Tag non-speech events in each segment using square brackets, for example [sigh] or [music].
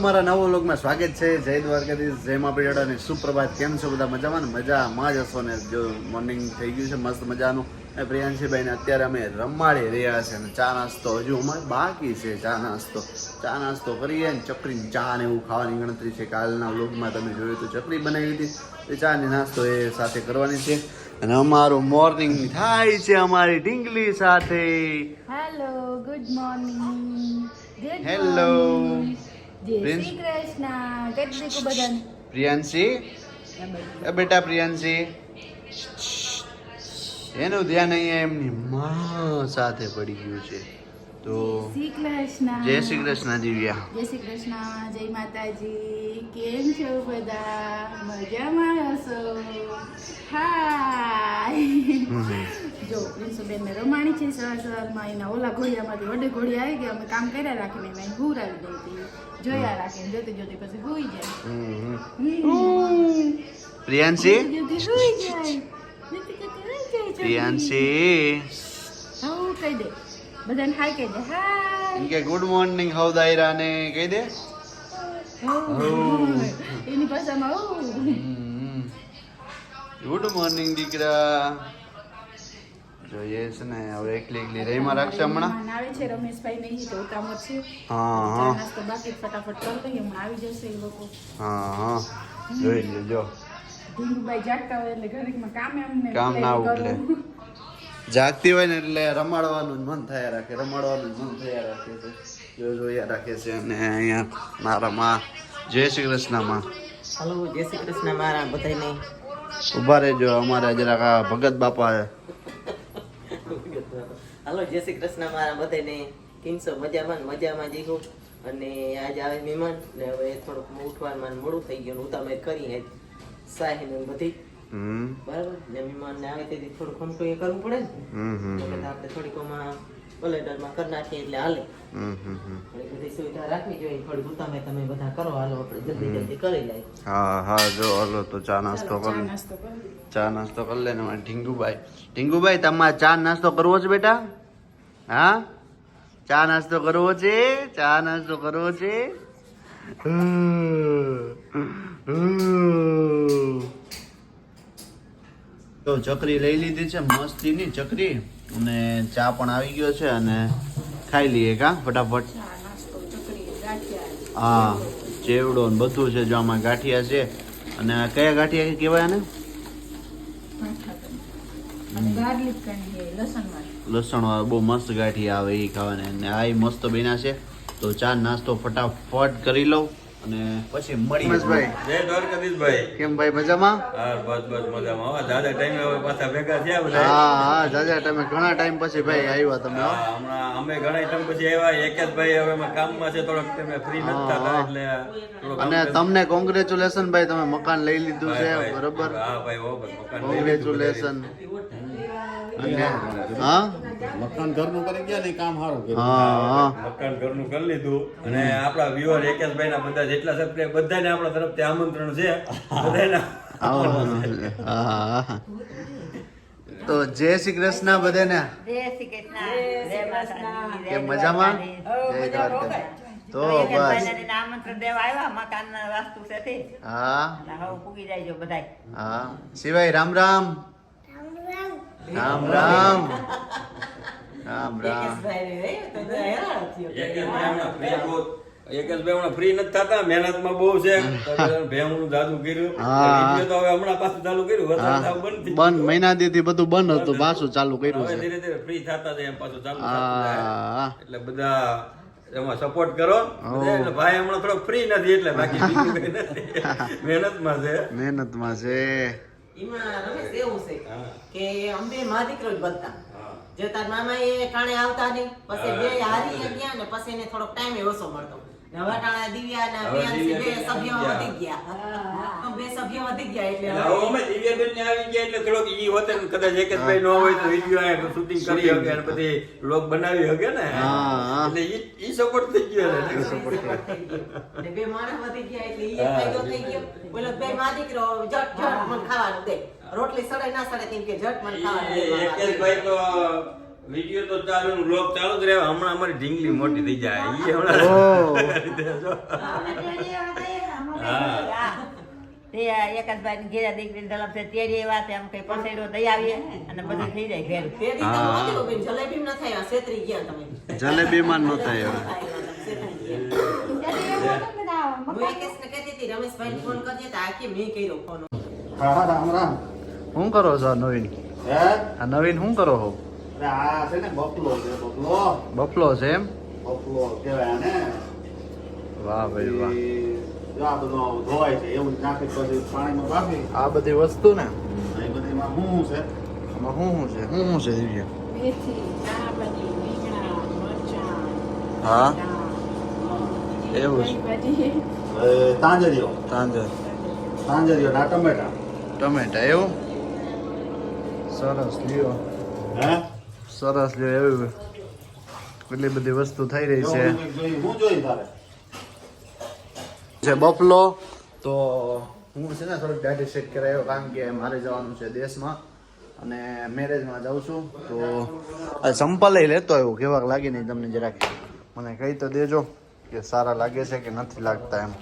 મારા નવો લોકમાં સ્વાગત છે. જય દ્વારકાધીશ જય મા પીડા અને સુપ્રભાત. કેમ છો બધા મજામાં? ને મજામાં જ હશો ને? જો મોર્નિંગ થઈ ગયું છે મસ્ત મજાનું. અને પ્રિયાંશીભાઈ ને અત્યારે અમે રમાડી રહ્યા છે અને ચા નાસ્તો હજુ અમારે બાકી છે ચા નાસ્તો. ચા નાસ્તો કરીએ ને ચકરી ચા ને એવું ખાવાની ગણતરી છે. કાલના વ્લોગમાં તમે જોયું તો ચકરી બનાવી હતી. એ ચા ને નાસ્તો એ સાથે કરવાની છે. અને અમારું મોર્નિંગ થાય છે અમારી ઢીંગલી સાથે. Hello good morning Hello. જય શ્રી કૃષ્ણ. કરી દીકું બધાને? પ્રિયાંશી? બેટા પ્રિયાંશી. એનું ધ્યાન અહીંયા એમની માં સાથે પડી ગયું છે. તો શ્રી કૃષ્ણ. જય શ્રી કૃષ્ણ દિવ્યા. જય શ્રી કૃષ્ણ જય માતાજી. કેમ છો બધા? મજામાં હશો? હાય જો પ્રિન્સુબેન મેં રમાણી છે સવાર સવારમાં એના ઓલા ઘોડિયામાંથી વડે ઘોડી આવી ગયા અમે કામ કર્યા રાખીને એમાં ઘૂર આવી દઈ હતી. જોયા રાખીને જોતી જોતી પછી ભૂઈ જાય. પ્રિયાંશી? પ્રિયાંશી? હું કહી દે. બધાને હાય કહી દે. હાય. કે ગુડ મોર્નિંગ હવ દાયરા ને કહી દે એની ભાષામાં ગુડ મોર્નિંગ દીકરા. જોઈએ છે ને? હવે એકલી એકલી રહીમાં રાખશે હમણાં? આવે છે રમેશભાઈ નહીં તો ઉતામળ છે. હા હા. નાસ્તો બાકી ફટાફટ કરી દઈએ હમણાં આવી જશે એ લોકો. હા હા. જોઈ લેજો ધીરુભાઈ જાગતા હોય એટલે ઘડીકમાં કામે અમને કામ ના એટલે ઉકલે. જાગતી હોય ને એટલે રમાડવાનું જ મન થયા રાખે રમાડવાનું જ મન થયા રાખે છે. જો જોયા રાખે છે અને અહીંયા મારા માં જય શ્રી કૃષ્ણમાં. હલો જય શ્રી કૃષ્ણ મારા બધાને ઊભા રહેજો અમારે જરાક આ ભગત બાપા હલો જય શ્રી કૃષ્ણ મારા બધાને. કિંસો મજામાં મજામાં જીવો અને આજ આવે મહેમાન ને હવે થોડુંક ઉઠવામાં મોડું થઈ ગયું ઉતામે કરી સાહી ને બધી. બરાબર? ને મહેમાન ને આવે તેથી થોડુંક ખમટું એ કરવું પડે ને. આપણે થોડીક આમાં કરી નાખીએ એટલે હાલે. હમ હમ હમ. પણ એ બધી સુવિધા રાખવી જોઈએ. થોડીક ઉતામે તમે બધા કરો હાલો આપણે જલ્દી જલ્દી કરી લઈએ. હા હા જો હલો તો ચા નાસ્તો કર ચા નાસ્તો કરી લે. ને ઢીંગુભાઈ. ઢીંગુભાઈ તમારે ચા નાસ્તો કરવો છે બેટા? હા? ચા નાસ્તો કરવો છે? ચા નાસ્તો કરવો છે? તો ચકરી લઈ લીધી છે મસ્તીની ચકરી. અને ચા પણ આવી ગયો છે અને ખાઈ લઈએ કા ફટાફટ. હા ચેવડો ને બધું છે જો આમાં ગાંઠિયા છે. અને આ કયા ગાંઠિયા કહેવાય ને ગાંઠા કરી. અને ગાર્લિક કરી છે લસણ વાળી બહુ મસ્ત ગાંઠિયા આવે એ ખાવાને. અને આ મસ્ત બન્યા છે. તો ચા નાસ્તો ફટાફટ કરી લઉં. અને પછી મળી ભાઈ જય દ્વારકાધીશભાઈ. કેમ ભાઈ મજામાં? હા બસ બસ મજામાં. દાદા ટાઈમે હવે પાછા ભેગા થયા બધા. હા હા જાજા તમે ઘણા ટાઈમ પછી ભાઈ આવ્યા તમે હમણાં અમે ઘણા ટાઈમ પછી આવ્યા. એક જ ભાઈ હવે એમાં કામમાં છે થોડોક તમે ફ્રી નથી થતા એટલે અને તમને કોંગ્રેચ્યુલેશન ભાઈ તમે મકાન લઈ લીધું છે. બરોબર? હા ભાઈ હો મકાન કોંગ્રેચ્યુલેશન હા? મકાન ઘરનું કરી ગયા ને કામ સારું કર્યું. હા હા. મકાન ઘરનું કરી લીધું. અને આપણા વ્યુઅર એકેશભાઈ ના બધા જેટલા સબસ્ક્રાઇબ બધાને આપણા તરફથી આમંત્રણ છે. બધાને હા હા. તો જય શ્રી કૃષ્ણ બધાને. જય શ્રી કૃષ્ણ. જય મજામાં? જય દ્વારકા તો બસ. આમંત્રણ દેવા આવ્યા વાસ્તુ હા. સિવાય હવે પૂગી જાય બધાય. હા. શિવાય રામ રામ. રામ રામ. રામ રામ ભાઈ રે, તો બધા હેરાન થયો. એકેશભાઈ હમણાં free બહુ- એકેશભાઈ હમણાં free નથી થતા મહેનતમાં બહુ છે. ભેહુંનું જાદુ કર્યું. હા. તો હવે હમણાં પાછું ચાલુ કર્યું બંધ બંધ મહિના દીથી બધું બંધ હતું પાછું ચાલુ કર્યું છે. ધીરે ધીરે ફ્રી થતા જાય એમ પાછું ચાલુ એટલે બધા એમાં સપોર્ટ કરો. એટલે ભાઈ હમણાં થોડો ફ્રી નથી એટલે બાકી મહેનતમાં [laughs] મહેનતમાં છે. મહેનતમાં છે. એમાં રમેશ એવું છે કે અંબે મા દીકરો જ બનતા. જો તાર મામા એ કાણે આવતા નહીં પછી બે હારી ગયા ને પછી એને થોડોક ટાઈમ ઓછો મળતો. ને હવે ટાણા દિવ્યા ને હવે પ્રિયાંશી બે દિવ્યા? વધી વધી ગયા બે સભ્યો વધી ગયા એટલે એટલે હવે હવે અમે દિવ્યાબેન ને આવી ગયા એટલે થોડોક ઈ હોતે કદાચ એક જ ભાઈ ન હોય તો વીડિયો આ શૂટિંગ કરી શકે અને બધી વ્લોગ બનાવી શકે ને. એટલે ઈ ઈ સપોર્ટ થઈ ગયો એને. ને? બે માણસ વધી ગયા એટલે ઈ ફાયદો થઈ ગયો. બોલો બે મા દીકરો જટ જટ મને ખાવાનું દે. રોટલી સડે ના સડે તેમ કે જટ મને ખાવાનું દે. એક ભાઈ તો વીડિયો તો ચાલુ બ્લોગ ચાલુ જ રહેવા. હમણાં અમારી ઢીંગલી મોટી થઈ જાય. ઈ હમણાં હા. તે એક જ ભાઈ ઘેરા દીકરી તરફ છે તેરી વાત એમ કઈ પસેડો દઈ આવીએ. અને બધું થઈ જાય ઘેર. હા. જલેબી ન થાય છેતરી ગયા તમે. જલેબીમાં ન થાય હવે. હું મેં હા હા શું કરો છો નવીન? હે? આ નવીન શું કરો છો? અરે આ છે ને બફલો છે બફલો. બફલો છે એમ? બફલો કહેવાય ને વાહ ભાઈ વાહ. જો આ બધું ધોવાય છે એવું નાખી પછી પાણીમાં બાફી. આ બધી વસ્તુ ને? એ બધીમાં શું છે? આમાં શું શું છે? શું શું છે દિવ્ય હા? એવું છે. તાંજરીઓ. તાંજર. તાંજરીઓ ના ટમેટા. ટમેટા એવું? સરસ લ્યો. હે? સરસ લ્યો એવું એટલી બધી વસ્તુ થઈ રહી છે. એવું છે બફલો. તો હું છે ને થોડીક ગાડી સેટ કરાયો કારણ કે મારે જવાનું છે દેશમાં અને મેરેજમાં જાઉં છું. તો આ સંપલ લેતો આવ્યો કેવાક લાગે નહીં તમને જરાક. મને કહી તો દેજો કે સારા લાગે છે કે નથી લાગતા એમ.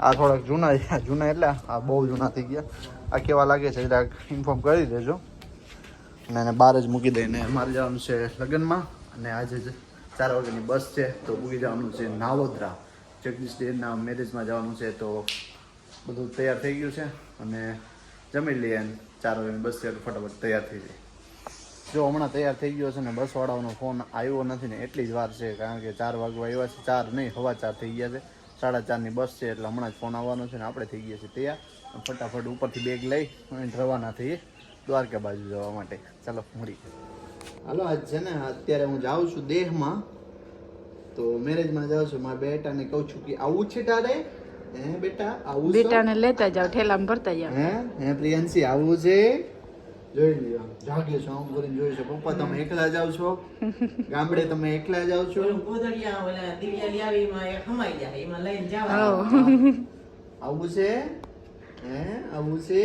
આ થોડાક જૂના જૂના એટલે આ બહુ જૂના થઈ ગયા. આ કેવા લાગે છે જરાક ઇન્ફોર્મ કરી દેજો. અને એને બહાર જ મૂકી દઈને મારે જવાનું છે લગ્નમાં. અને આજે જ ચાર વાગ્યાની બસ છે, તો મૂકી જવાનું છે નાવોદરા. જગદીશ દેવના મેરેજમાં જવાનું છે, તો બધું તૈયાર થઈ ગયું છે. અને જમી લઈએ ચાર વાગ્યાની બસ છે ફટાફટ તૈયાર થઈ જાય જો હમણાં તૈયાર થઈ ગયો છે ને, બસવાળાનો ફોન આવ્યો નથી ને, એટલી જ વાર છે, કારણ કે ચાર વાગવા આવ્યા છે, ચાર નહીં, હવા ચાર થઈ ગયા છે. સાડા ચારની બસ છે, એટલે હમણાં જ ફોન આવવાનો છે ને, આપણે થઈ ગયા છીએ તૈયાર. ફટાફટ ઉપરથી બેગ લઈ, અને રવાના થઈએ. દ્વારકા બાજુ જવા માટે. ચાલો મળી હાલો આજ છે ને અત્યારે હું જાઉં છું દેહમાં. તો મેરેજમાં જાઉં છું. મારા બેટાને કહું છું કે આવું છે તારે? હે બેટા આવું બેટાને લેતા જાવ ઠેલામાં ભરતા જાવ હે હે પ્રિયંશી આવું છે. જોઈ લ્યો જાગ્યો છો આમ કરીને જોઈ છે પપ્પા તમે એકલા જાવ છો? ગામડે તમે એકલા જાવ છો? ગોધડિયા ઓલા દિવ્યા લાવી એમાં એ હમાઈ જાય એમાં લઈને જાવ આવું છે? હે આવું છે?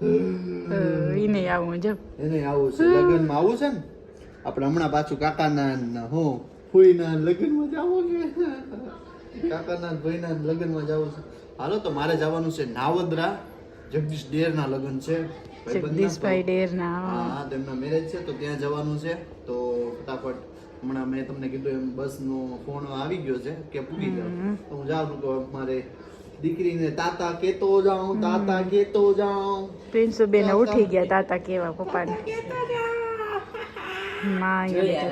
એને આવું જો એને આવું છે લગ્નમાં આવું છે ને? આપણે હમણાં પાછું કાકાના ને હું ફૂઈના લગ્નમાં જવું છે. કાકાના ને ભાઈના લગ્નમાં જાવું છે. હાલો તો મારે જવાનું છે નાવદરા. જગદીશ ડેરના લગ્ન છે. જગદીશભાઈ ડેરના હા. તેમના મેરેજ છે તો ત્યાં જવાનું છે. તો ફટાફટ હમણાં મેં તમને કીધું એમ બસનો ફોન આવી ગયો છે કે પૂરી જાવ તો હું જાઉં તો મારે દીકરીને તાતા કેતો જાઉં તાતા કેતો જાઉં. પ્રિન્સુબેન ઉઠી ગયા તાતા કેવા પપ્પાને. માં એને તો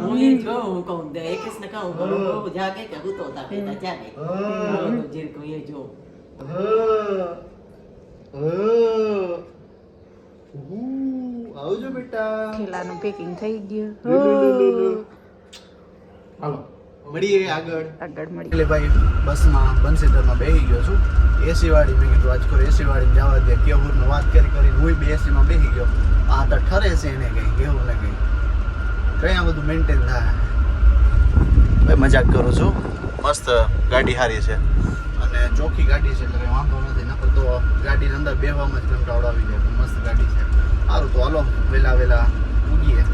હું હું કહું દે કહું બહુ જાગે કે હું તો તા જાગે. હાલો તો જીરકું એ. આવજો બેટા. પેકિંગ થઈ ગયું. હાલો. મળીએ આગળ. આગળ મળી એટલે ભાઈ બસમાં બંસીટરમાં બેસી ગયો છું. એસી વાળી મેં કીધું આજ કોઈ એસી વાળી જવા દે. કેવું વાત કરી કરી હું બે એસીમાં બેસી ગયો. આ તો ઠરે છે એને કઈ કેવું ને કઈ. આ બધું મેન્ટેન થાય. ભાઈ મજાક કરું છું. મસ્ત ગાડી સારી છે. અને ચોખ્ખી ગાડી છે એટલે વાંધો નથી. નકર તો ગાડીની અંદર બેવામાં જ કંટાળો આવી જાય. મસ્ત ગાડી છે. સારું તો હાલો વહેલા વહેલા ઉગીએ.